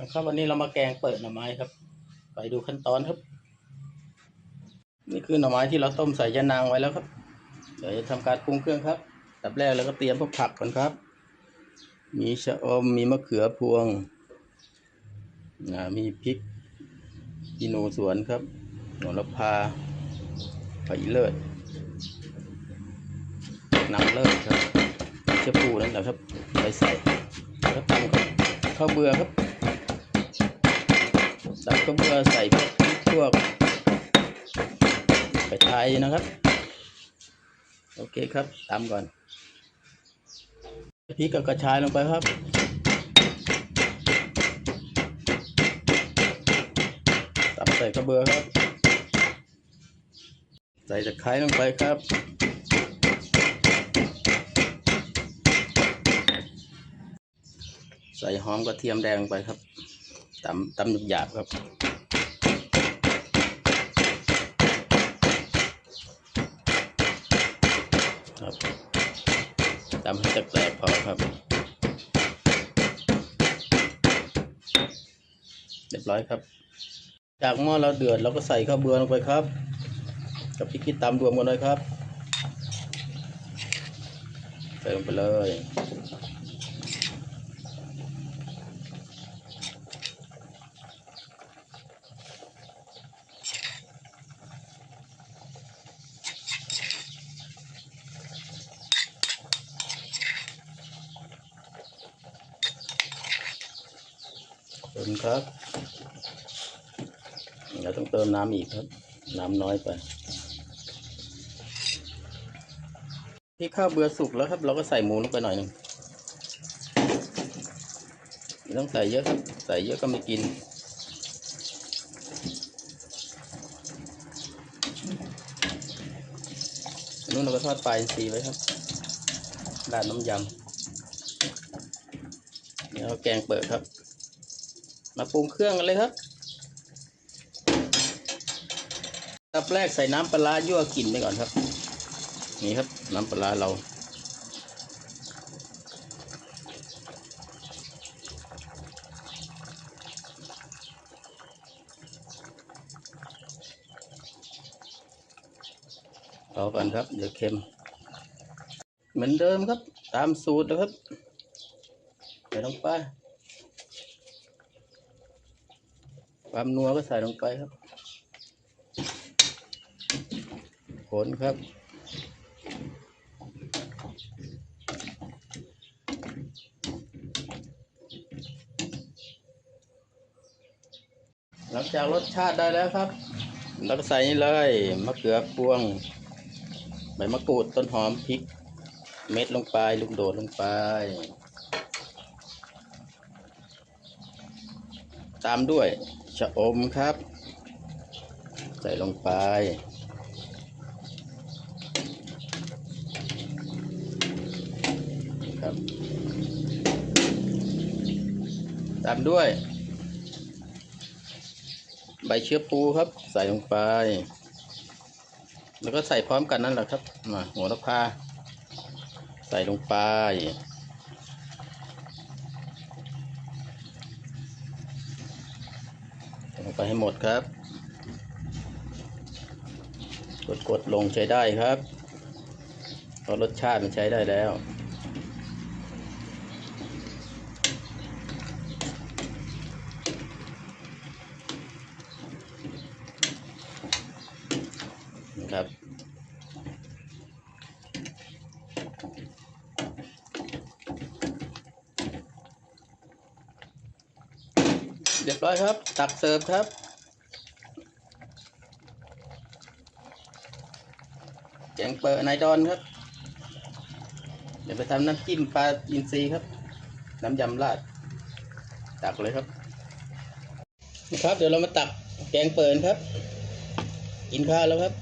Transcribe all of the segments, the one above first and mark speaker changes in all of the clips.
Speaker 1: นะครับวันนี้เรามาแกงเปิดหน่อไม้ครับ ไปดูขั้นตอนครับ นี่คือหน่อไม้ที่เราต้มใส่ยะนางไว้แล้วครับ เดี๋ยวจะทำการปรุงเครื่องครับดับแรกเราก็เตรียมพวกผักก่อนครับ มีชะอมมีมะเขือพวงนะมีพริกกิโนสวนครับหนระพาผักอีเลิศนางเลิศครับเชื้อปูนั่นแหละครับไปใส่แล้วก็ตำครับข้าวเบื่อครับ ตำข้าวเบื่อใส่พวกพริกพวกไปไทยนะครับ โอเคครับตำก่อนพริกกับกระชายลงไปครับตำใส่กระเบือครับ ใส่ตะไคร้ลงไปครับใส่หอมกระเทียมแดงลงไปครับ ตำตำหยาบครับ ครับตำให้แตกๆพอครับ เรียบร้อยครับ จากหม้อเราเดือดเราก็ใส่ข้าวเบือลงไปครับ กับพริกขี้ตำรวมกันเลยครับใส่ลงไปเลย เติมครับ เดี๋ยวต้องเติมน้ำอีกครับ น้ำน้อยไปที่ข้าวเบื่อสุกแล้วครับ เราก็ใส่หมูลงไปหน่อยหนึ่งต้องใส่เยอะครับ ใส่เยอะก็ไม่กินนู้นเราก็ทอดปลาอินทรีไว้ครับราดน้ำยำเดี๋ยวแกงเปิดครับ มาปรุงเครื่องกันเลยครับตับแรกใส่น้ำปลายั่วกลิ่นไปก่อนครับ นี่ครับน้ำปลาร้าเราเอกันครับเดี๋ยวเค็ม เหมือนเดิมครับ ตามสูตรนะครับใส่ลงไป ความนัวก็ใส่ลงไปครับคนครับ หลังจากรสชาติได้แล้วครับเราก็ใส่นี่เลยมะเขือพวง ใบมะกรูดต้นหอมพริก เม็ดลงไปลูกโดดลงไป ตามด้วย ชะอมครับ ใส่ลงไป ครับ ตามด้วย ใบเชื้อปูครับ ใส่ลงไป แล้วก็ใส่พร้อมกันนั่นแหละครับมาหัวละพา ใส่ลงไป ลงไปให้หมดครับ กดกดลงใช้ได้ครับเพราะรสชาติมันใช้ได้แล้วครับ เรียบร้อยครับ ตักเสิร์ฟครับ แกงเปิดนายดอนครับ เดี๋ยวไปทำน้ำจิ้มปลาอินทรีครับ น้ำยำราด ตักเลยครับนะครับ เดี๋ยวเรามาตักแกงเปิดครับ กินข้าวแล้วครับ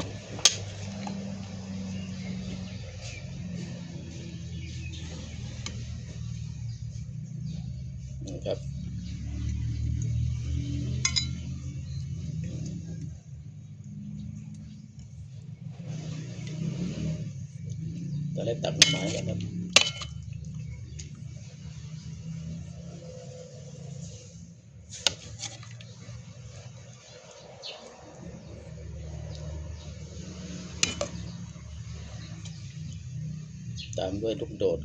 Speaker 1: นะครับ ได้ตัดไม้กันครับตามด้วยลูกโดด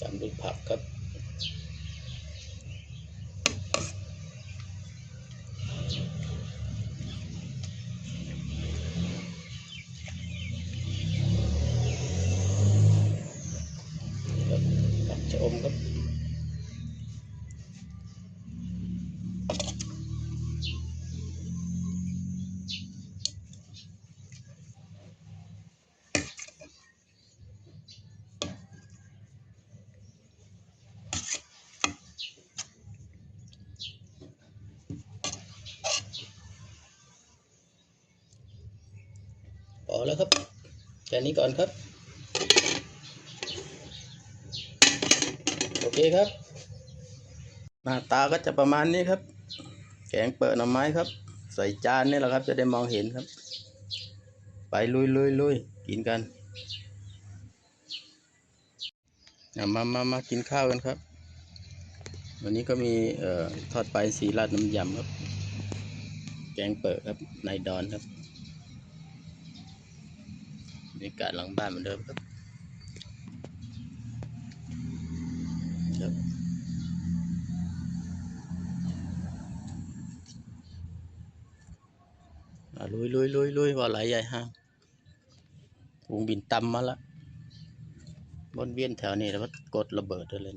Speaker 1: ตามด้วยผักครับ ชะอมครับพอแล้วครับแค่นี้ก่อนครับ โอ เคครับ หน้าตาก็จะประมาณนี้ครับ แกงเปิดหน่อไม้ครับ ใส่จานนี่แหละครับ จะได้มองเห็นครับ ไปลุยลุยลุยกินกันเอามามามากินข้าวกันครับ วันนี้ก็มีเอ่อทอดไปลาสีราดน้ำยำครับ แกงเปิดครับนายดอนครับบรรยากาศหลังบ้านเหมือนเดิมครับ ลุยลุยลุยลุยว่าไหลใหญ่ห้างวงบินต่ำมาละบนเวียนแถวนี้แล้วก็กดระเบิดเลย